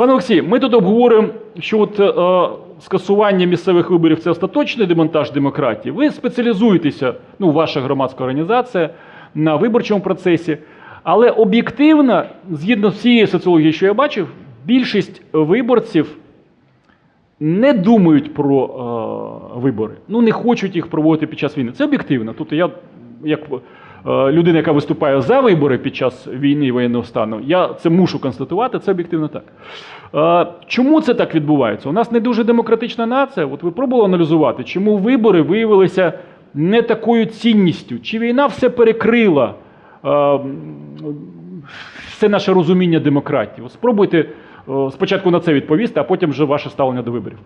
Пане Олексій, ми тут обговоримо, що от, е, скасування місцевих виборів це остаточний демонтаж демократії. Ви спеціалізуєтеся, ну, ваша громадська організація на виборчому процесі. Але об'єктивно, згідно з всієї соціології, що я бачив, більшість виборців не думають про е, вибори. Ну, не хочуть їх проводити під час війни. Це об'єктивно. Тут я, як людина, яка виступає за вибори під час війни і воєнного стану, я це мушу констатувати, це об'єктивно так. Е, чому це так відбувається? У нас не дуже демократична нація. От ви пробували аналізувати, чому вибори виявилися не такою цінністю? Чи війна все перекрила? е, все наше розуміння демократії. Спробуйте е, спочатку на це відповісти, а потім вже ваше ставлення до виборів.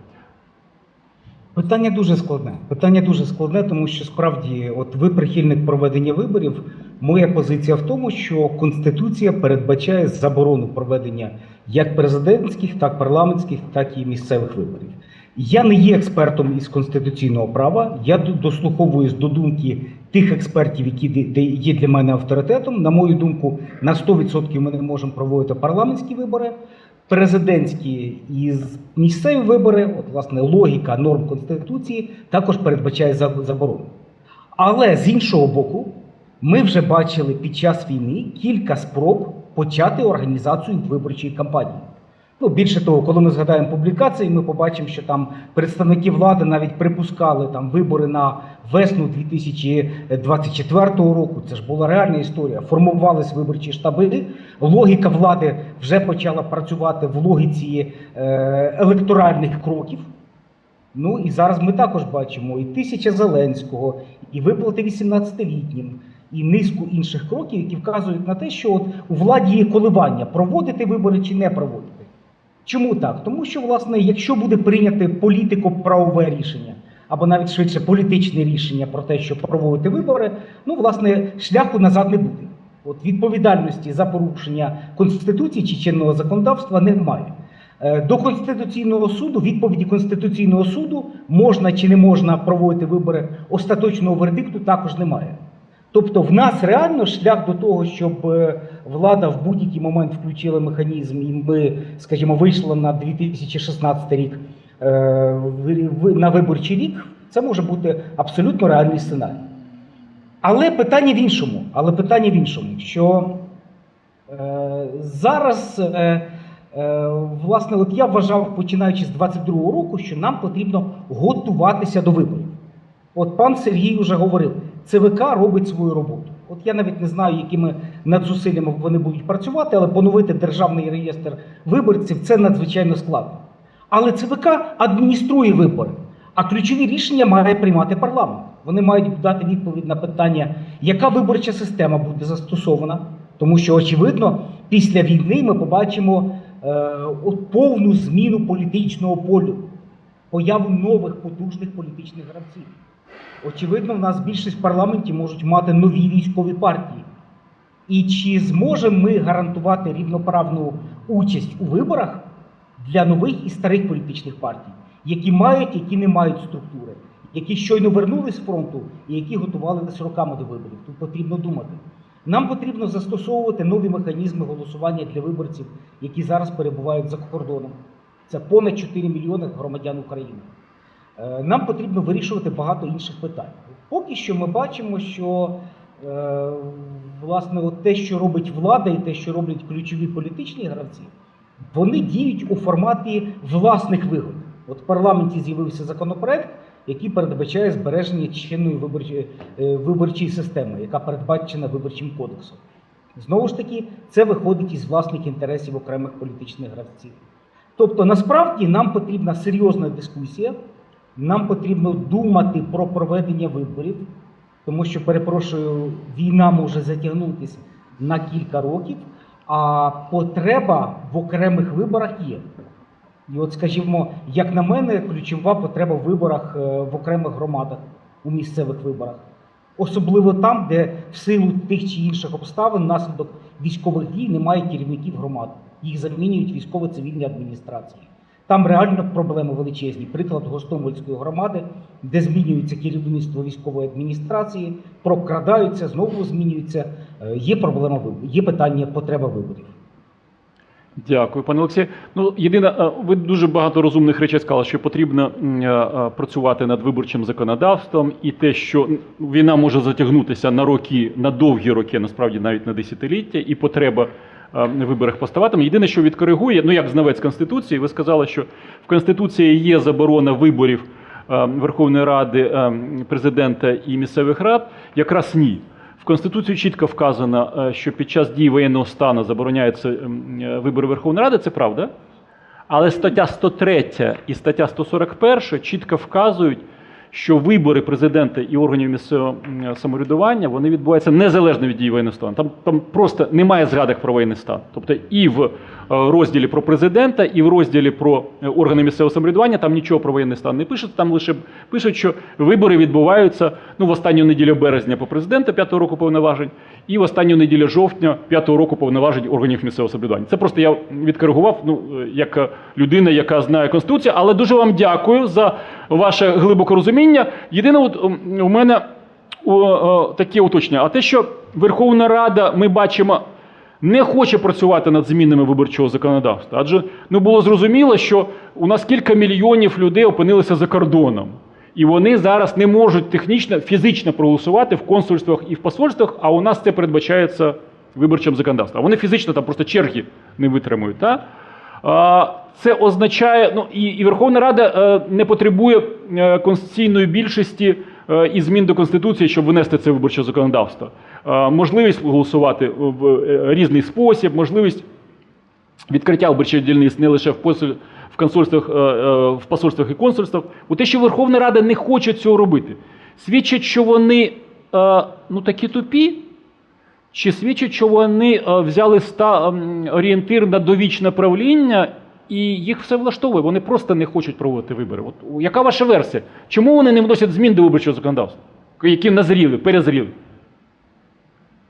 Питання дуже складне. Питання дуже складне, тому що справді, от ви прихильник проведення виборів. Моя позиція в тому, що Конституція передбачає заборону проведення як президентських, так парламентських, так і місцевих виборів. Я не є експертом із конституційного права. Я дослуховуюсь до думки тих експертів, які є для мене авторитетом. На мою думку, на 100% ми не можемо проводити парламентські вибори президентські і місцеві вибори, от власне логіка норм конституції також передбачає заборону. Але з іншого боку, ми вже бачили під час війни кілька спроб почати організацію виборчої кампанії. Ну, більше того, коли ми згадаємо публікації, ми побачимо, що там представники влади навіть припускали там вибори на весну 2024 року. Це ж була реальна історія. Формувались виборчі штаби. Логіка влади вже почала працювати в логіці е, електоральних кроків. Ну і зараз ми також бачимо і тисяча Зеленського, і виплати 18-літнім, і низку інших кроків, які вказують на те, що от у владі є коливання проводити вибори чи не проводити. Чому так? Тому що, власне, якщо буде прийняте політико-правове рішення, або навіть швидше політичне рішення про те, що проводити вибори, ну, власне, шляху назад не буде. От відповідальності за порушення Конституції чи чинного законодавства немає. Е, До Конституційного суду, відповіді Конституційного суду, можна чи не можна проводити вибори остаточного вердикту також немає. Тобто в нас реально шлях до того, щоб е, влада в будь-який момент включила механізм, і ми, скажімо, вийшли на 2016 рік е, на виборчий рік, це може бути абсолютно реальний сценарій. Але питання в іншому. Але питання в іншому, що е, зараз, е, е, власне, от я вважав, починаючи з 22-го року, що нам потрібно готуватися до виборів. От пан Сергій вже говорив, ЦВК робить свою роботу. От я навіть не знаю, якими надзусиллями вони будуть працювати, але поновити державний реєстр виборців це надзвичайно складно. Але ЦВК адмініструє вибори, а ключові рішення має приймати парламент. Вони мають дати відповідь на питання, яка виборча система буде застосована, тому що, очевидно, після війни ми побачимо е, повну зміну політичного полю, появу нових потужних політичних гравців. Очевидно, в нас більшість в парламенті можуть мати нові військові партії. І чи зможемо ми гарантувати рівноправну участь у виборах для нових і старих політичних партій, які мають, які не мають структури, які щойно вернулись з фронту і які готувалися роками до виборів? Тут потрібно думати. Нам потрібно застосовувати нові механізми голосування для виборців, які зараз перебувають за кордоном. Це понад 4 мільйони громадян України. Е, Нам потрібно вирішувати багато інших питань. Поки що ми бачимо, що е, власне от те, що робить влада, і те, що роблять ключові політичні гравці, вони діють у форматі власних вигод. От в парламенті з'явився законопроект, який передбачає збереження чинної виборчої, е, виборчої системи, яка передбачена виборчим кодексом. Знову ж таки, це виходить із власних інтересів окремих політичних гравців. Тобто, насправді нам потрібна серйозна дискусія, нам потрібно думати про проведення виборів, тому що, перепрошую, війна може затягнутися на кілька років, а потреба в окремих виборах є. І от, скажімо, як на мене, ключова потреба в виборах е, в окремих громадах у місцевих виборах. Особливо там, де в силу тих чи інших обставин внаслідок військових дій немає керівників громад. Їх замінюють військово-цивільні адміністрації. Там реально проблеми величезні. Приклад Гостомельської громади, де змінюється керівництво військової адміністрації, прокрадаються, знову змінюються. Е, Є проблема виборів, є питання потреба виборів. Дякую, пане Олексію. Ну, єдине, ви дуже багато розумних речей сказали, що потрібно е, е, працювати над виборчим законодавством, і те, що війна може затягнутися на роки, на довгі роки, насправді навіть на десятиліття, і потреба виборах поставатиме. Єдине, що відкоригує, ну як знавець Конституції, ви сказали, що в Конституції є заборона виборів е, Верховної Ради, е, президента і місцевих рад. Якраз ні. В Конституції чітко вказано, е, що під час дії воєнного стану забороняються е, вибори Верховної Ради, це правда. Але стаття 103 і стаття 141 чітко вказують, що вибори президента і органів місцевого самоврядування вони відбуваються незалежно від дії воєнного стану. Там, там просто немає згадок про воєнний стан. Тобто і в е, розділі про президента, і в розділі про е, органи місцевого самоврядування там нічого про воєнний стан не пишуть. Там лише пишуть, що вибори відбуваються ну, в останню неділю березня по президента п'ятого року повноважень, і в останню неділю жовтня п'ятого року повноважень органів місцевого самоврядування. Це просто я відкоригував, ну е, як людина, яка знає конституцію, але дуже вам дякую за ваше глибоке розуміння. Єдине, от у мене таке уточнення. А те, що Верховна Рада, ми бачимо, не хоче працювати над змінами виборчого законодавства. Адже ну було зрозуміло, що у нас кілька мільйонів людей опинилися за кордоном. І вони зараз не можуть технічно, фізично проголосувати в консульствах і в посольствах, а у нас це передбачається виборчим законодавством. Вони фізично там просто черги не витримують. Та? Це означає, ну і, і Верховна Рада е, не потребує е, конституційної більшості е, і змін до Конституції, щоб винести це виборче законодавство. Можливість голосувати в різний спосіб, можливість відкриття виборчих дільниць не лише в посоль, в консульствах, в посольствах і консульствах. У те, що Верховна Рада не хоче цього робити, свідчить, що вони ну такі тупі, чи свідчить, що вони е, взяли ста, ем, орієнтир на довічне правління, і їх все влаштовує. Вони просто не хочуть проводити вибори. От яка ваша версія? Чому вони не вносять змін до виборчого законодавства, які назріли, перезріли?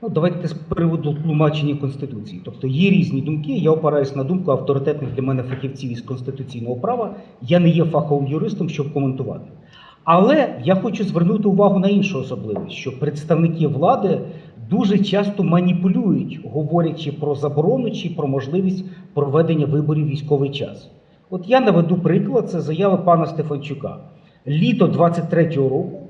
Ну, давайте з приводу тлумачення Конституції. Тобто є різні думки. Я опираюсь на думку авторитетних для мене фахівців із конституційного права. Я не є фаховим юристом, щоб коментувати. Але я хочу звернути увагу на іншу особливість, що представники влади дуже часто маніпулюють, говорячи про заборону чи про можливість проведення виборів військовий час. От я наведу приклад, це заяви пана Стефанчука. Літо 23-го року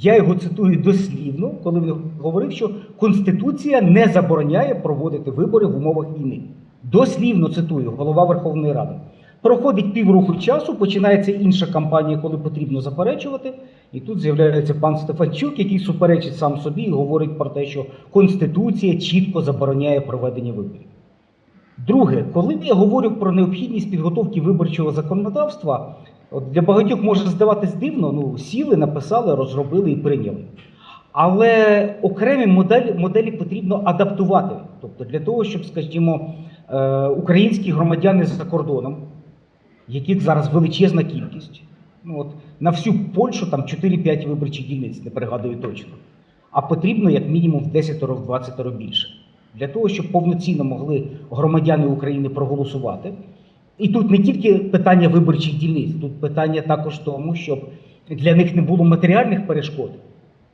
я його цитую дослівно, коли він говорив, що Конституція не забороняє проводити вибори в умовах війни. Дослівно цитую, голова Верховної Ради. Проходить півроку часу, починається інша кампанія, коли потрібно заперечувати. І тут з'являється пан Стефанчук, який суперечить сам собі і говорить про те, що Конституція чітко забороняє проведення виборів. Друге, коли я говорю про необхідність підготовки виборчого законодавства, от для багатьох може здаватись дивно, ну сіли, написали, розробили і прийняли. Але окремі моделі, моделі потрібно адаптувати. Тобто для того, щоб, скажімо, е, українські громадяни за кордоном, яких зараз величезна кількість, ну от на всю Польщу там 4-5 виборчих дільниць, не пригадую точно. А потрібно як мінімум в 10 20 більше. Для того, щоб повноцінно могли громадяни України проголосувати. І тут не тільки питання виборчих дільниць, тут питання також тому, щоб для них не було матеріальних перешкод.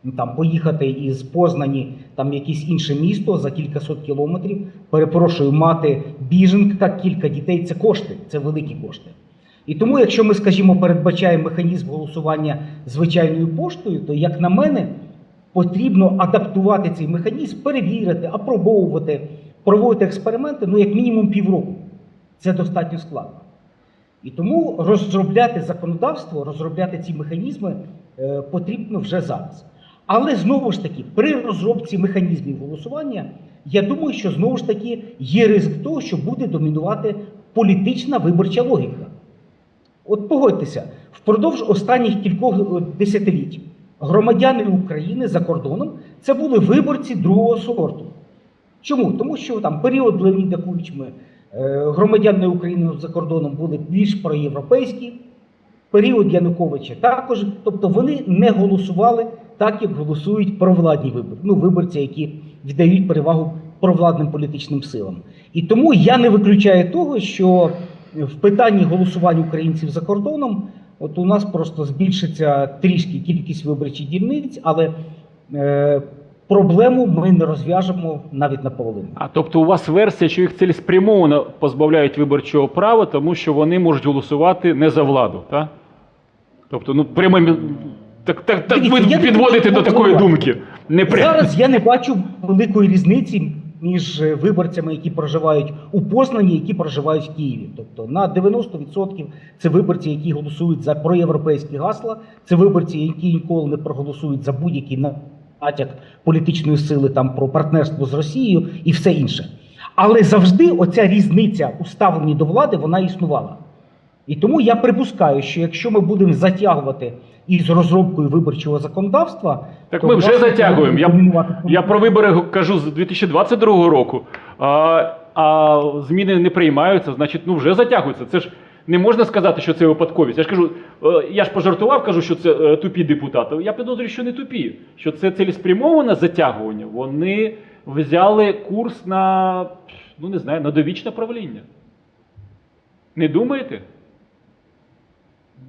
Ну, там поїхати із Познані, там якесь інше місто за кількасот кілометрів. Перепрошую, мати біженка, кілька дітей це кошти, це великі кошти. І тому, якщо ми, скажімо, передбачаємо механізм голосування звичайною поштою, то, як на мене, потрібно адаптувати цей механізм, перевірити, апробовувати, проводити експерименти, ну, як мінімум півроку. Це достатньо складно. І тому розробляти законодавство, розробляти ці механізми е, потрібно вже зараз. Але знову ж таки, при розробці механізмів голосування, я думаю, що знову ж таки є ризик того, що буде домінувати політична виборча логіка. От погодьтеся, впродовж останніх кількох е, десятиліть громадяни України за кордоном це були виборці другого сорту. Чому? Тому що там період Леоніда Кучми, е, громадяни України за кордоном були більш проєвропейські, період Януковича також. Тобто вони не голосували так, як голосують провладні вибори. Ну, виборці, які віддають перевагу провладним політичним силам. І тому я не виключаю того, що в питанні голосувань українців за кордоном, от у нас просто збільшиться трішки кількість виборчих дільниць, але е, проблему ми не розв'яжемо навіть наполовину. А тобто у вас версія, що їх цілеспрямовано позбавляють виборчого права, тому що вони можуть голосувати не за владу, так? Тобто, ну прямо так, так, так Дивіться, ви я підводите до такої думки. Не прямо. Зараз я не бачу великої різниці між е, виборцями, які проживають у Познані, які проживають в Києві. Тобто на 90% це виборці, які голосують за проєвропейські гасла, це виборці, які ніколи не проголосують за будь-який натяк політичної сили там про партнерство з Росією і все інше. Але завжди оця різниця у ставленні до влади вона існувала. І тому я припускаю, що якщо ми будемо затягувати із розробкою виборчого законодавства, Так то, ми вже затягуємо. Я, я про вибори кажу з 2022 року, а, а зміни не приймаються, значить, ну вже затягуються. Це ж не можна сказати, що це випадковість. Я ж кажу, е, я ж пожартував, кажу, що це е, тупі депутати. Я підозрюю, що не тупі, що це цілеспрямоване затягування. Вони взяли курс на, ну не знаю, на довічне правління. Не думаєте?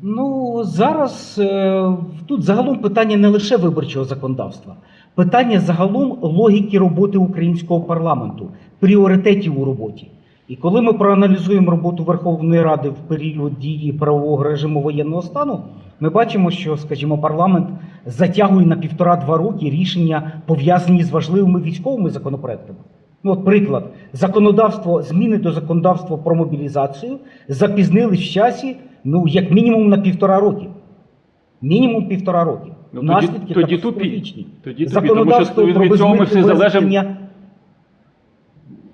Ну зараз е, тут загалом питання не лише виборчого законодавства, питання загалом логіки роботи українського парламенту, пріоритетів у роботі. І коли ми проаналізуємо роботу Верховної Ради в період дії правового режиму воєнного стану, ми бачимо, що, скажімо, парламент затягує на півтора-два роки рішення пов'язані з важливими військовими законопроектами. Ну, от приклад, законодавство, зміни до законодавства про мобілізацію запізнились в часі, ну, як мінімум на півтора роки. Мінімум півтора роки. Ну, Наслідки тоді тупі. Тоді тупі, тому що від- про цього ми всі залежимо.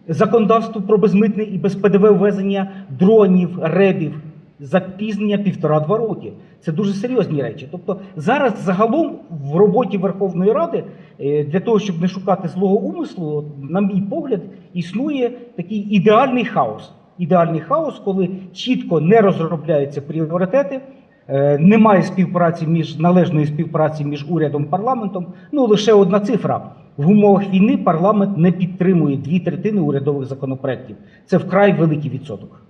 Законодавство про безмитне і без ПДВ ввезення дронів, ребів, запізнення півтора-два роки. Це дуже серйозні речі. Тобто зараз загалом в роботі Верховної Ради е, для того, щоб не шукати злого умислу, на мій погляд, існує такий ідеальний хаос. Ідеальний хаос, коли чітко не розробляються пріоритети, е, немає співпраці між належної співпраці між урядом і парламентом. Ну лише одна цифра. В умовах війни парламент не підтримує дві третини урядових законопроєктів. Це вкрай великий відсоток.